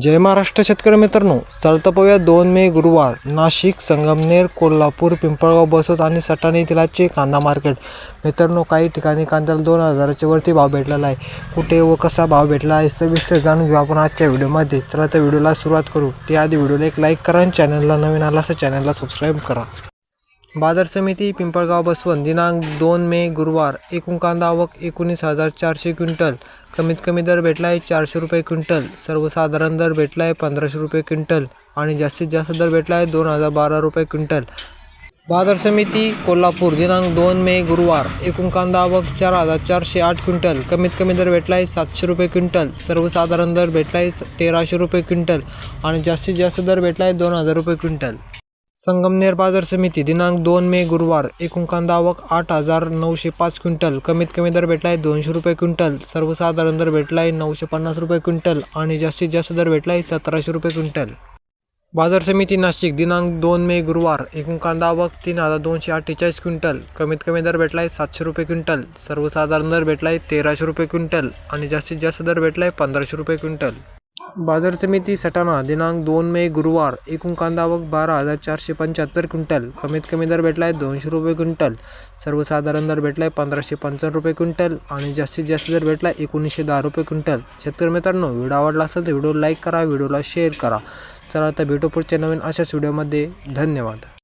जय महाराष्ट्र शेतकरी मित्रांनो. चालतं पाहूया दोन मे गुरुवार. नाशिक संगमनेर कोल्हापूर पिंपळगाव बसत आणि सटाणे तेलाचे कांदा मार्केट. मित्रांनो काही ठिकाणी कांद्याला दोन हजाराच्या वरती भाव भेटलेला आहे. कुठे व कसा भाव भेटला आहे सविस्तर जाणून घेऊ आपण आजच्या व्हिडिओमध्ये. चला तर व्हिडिओला सुरुवात करू. त्याआधी व्हिडिओला एक लाईक करा आणि चॅनलला नवीन आला तर चॅनलला सबस्क्राईब करा. बाजार समिती पिंपळगाव बसवंत. दिनांक दोन मे गुरुवार. एकूण कांदा आवक एकोणीस हजार चारशे क्विंटल. कमीत कमी दर भेटला आहे चारशे रुपये क्विंटल. सर्वसाधारण दर भेटला आहे पंधराशे रुपये क्विंटल आणि जास्तीत जास्त दर भेटला आहे दोन हजार बारा रुपये क्विंटल. बाजार समिती कोल्हापूर दिनांक दोन मे गुरुवार. एकूण कांदा आवक चार हजार चारशे आठ क्विंटल. कमीत कमी दर भेटला आहे सातशे रुपये क्विंटल. सर्वसाधारण दर भेटला आहे तेराशे रुपये क्विंटल आणि जास्तीत जास्त दर भेटला आहे दोन हजार रुपये क्विंटल. संगमनेर बाजार समिती दिनांक दोन मे गुरुवार एकूण कांदा आवक आठ हजार नऊशे पाच क्विंटल कमीत कमी दर भेटला आहे दोनशे रुपये क्विंटल सर्वसाधारण दर भेटला आहे नऊशे पन्नास रुपये क्विंटल आणि जास्तीत जास्त दर भेटला आहे सतराशे रुपये क्विंटल. बाजार समिती नाशिक दिनांक दोन मे गुरुवार एकूण कांदा आवक तीन हजार दोनशे अठ्ठेचाळीस क्विंटल कमीत कमी दर भेटला आहे सातशे रुपये क्विंटल सर्वसाधारण दर भेटला आहे तेराशे रुपये क्विंटल आणि जास्तीत जास्त दर भेटला आहे पंधराशे रुपये क्विंटल. बाजार समिती सटाणा दिनांक दोन मे गुरुवार एकूण कांदा आवक बारा हजार चारशे पंच्याहत्तर क्विंटल. कमीत कमी दर भेटला आहे दोनशे रुपये क्विंटल. सर्वसाधारण दर भेटला आहे पंधराशे पंचावन्न रुपये क्विंटल आणि जास्तीत जास्त दर भेटला आहे एकोणीसशे दहा रुपये क्विंटल. शेतकरी मित्रांनो व्हिडिओ आवडला असेल तर व्हिडिओ लाईक करा व्हिडिओला शेअर करा. चला आता भेटू पुढच्या नवीन अशाच व्हिडिओमध्ये. धन्यवाद.